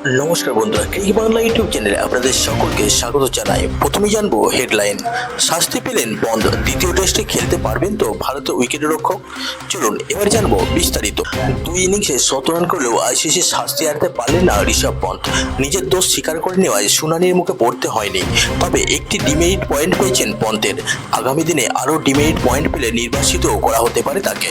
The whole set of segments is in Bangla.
নমস্কার বন্ধুরা ক্রিক বাংলা ইউটিউব চ্যানেলে আপনাদের সকলকে স্বাগত জানাই। প্রথমে জানব হেডলাইন। শাস্তি পেলেন বন্ধ, দ্বিতীয় টেস্টে খেলতে পারবেন তো ভারতের উইকেট রক্ষক চলুন, এবার জানব বিস্তারিত। দুই ইনিংসে শত রান করলেও আইসিসি শাস্তি এড়াতে পারলেন না ঋষভ পন্থ নিজের দোষ স্বীকার করে নেওয়ায় শুনানির মুখে পড়তে হয়নি। তবে একটি ডিমেরিট পয়েন্ট পেয়েছেন পন্থের আগামী দিনে আরও ডিমেরিট পয়েন্ট পেলে নির্বাসিত করা হতে পারে তাকে।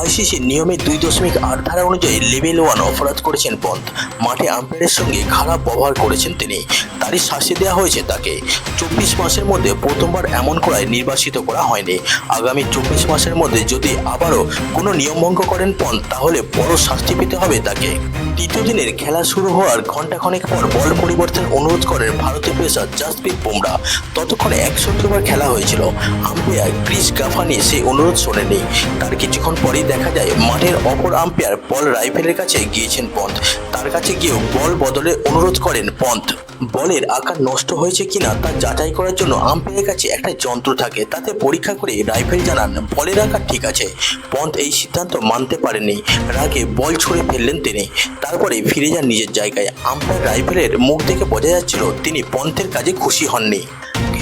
আইসিসির নিয়মে দুই দশমিক আট ধারা অনুযায়ী লেভেল ওয়ান অপরাধ করেছেন পন্থ মাঠে আম্পায়ারের সঙ্গে খারাপ ব্যবহার করেছেন তিনি। তারই শাস্তি দেওয়া হয়েছে তাকে। চব্বিশ মাসের মধ্যে প্রথমবার এমন করায় নির্বাসিত করা হয়নি। আগামী চব্বিশ মাসের মধ্যে যদি আবারও কোনো নিয়মভঙ্গ করেন পন্থ তাহলে বড় শাস্তি পেতে হবে তাকে। তৃতীয় দিনের খেলা শুরু হওয়ার ঘণ্টাখানেক পর বল পরিবর্তন অনুরোধ করেন ভারতীয় পেসার জাসপ্রীত বুমরা। ততক্ষণে একষট্টি ওভার খেলা হয়েছিল। আম্পায়ার ক্রিস গাফানি সেই অনুরোধ শোনেনি তার কিছুক্ষণ পরেই দেখা যায়, মাঠের অপর আম্পায়ার বল রাইফেলের কাছে গিয়েছেন পন্থ তার কাছে গিয়েও বল বদলে অনুরোধ করেন পন্থ। বলের আকার নষ্ট হয়েছে কিনা তা যাচাই করার জন্য আম্পায়ারের কাছে একটা যন্ত্র থাকে, তাতে পরীক্ষা করে রাইফেল জানান, বলের আকার ঠিক আছে। পন্থ এই সিদ্ধান্ত মানতে পারেনি রাগে বল ছুঁড়ে ফেললেন তিনি। তারপরে ফিরে যান নিজের জায়গায়। আম্পায়ার রাইফেলের মুখ দেখে বোঝা যাচ্ছিল, তিনি পন্থের কাজে খুশি হননি।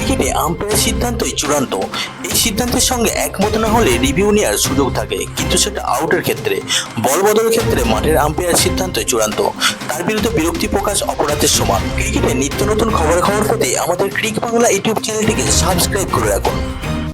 ক্রিকেটে আম্পায়ার সিদ্ধান্তই চূড়ান্ত। এই সিদ্ধান্তের সঙ্গে একমত না হলে রিভিউ নেওয়ার সুযোগ থাকে, কিন্তু সেটা আউটের ক্ষেত্রে। বল বদলের ক্ষেত্রে মাঠের আম্পায়ার সিদ্ধান্তই চূড়ান্ত। তার বিরুদ্ধে বিরক্তি প্রকাশ অপরাধের সমান। ক্রিকেটে নিত্য নতুন খবর খবর পেতে আমাদের ক্রিক বাংলা ইউটিউব চ্যানেলটিকে সাবস্ক্রাইব করে রাখুন।